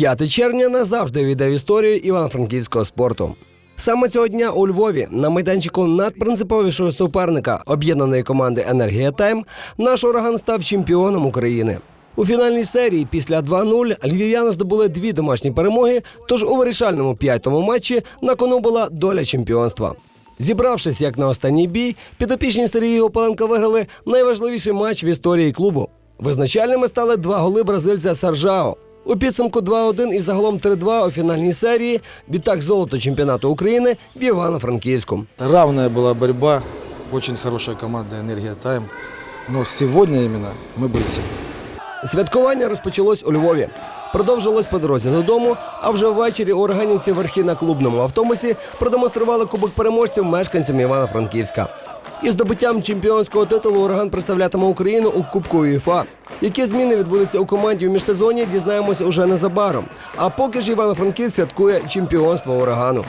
5 червня назавжди війде в історію івано-франківського спорту. Саме цього дня у Львові на майданчику надпринциповішого суперника об'єднаної команди Енергія Тайм наш ураган став чемпіоном України. У фінальній серії після 2-0 львів'яни здобули дві домашні перемоги. Тож у вирішальному п'ятому матчі на кону була доля чемпіонства. Зібравшись як на останній бій, підопічні Сергія Опаленка виграли найважливіший матч в історії клубу. Визначальними стали два голи бразильця Саржао. У підсумку 2-1 і загалом 3-2 у фінальній серії. Відтак золото чемпіонату України в Івано-Франківську. Равная была борьба, очень хорошая команда «Энергия Тайм». Но сегодня именно мы были сильны. Святкування розпочалось у Львові. Продовжилось по дорозі додому, а вже ввечері органівці верхи на клубному автобусі продемонстрували кубок переможців мешканцям Івано-Франківська. Із здобуттям чемпіонського титулу ураган представлятиме Україну у Кубку УЄФА. Які зміни відбудуться у команді у міжсезоні, дізнаємося уже незабаром. А поки ж Івано-Франківськ святкує чемпіонство урагану.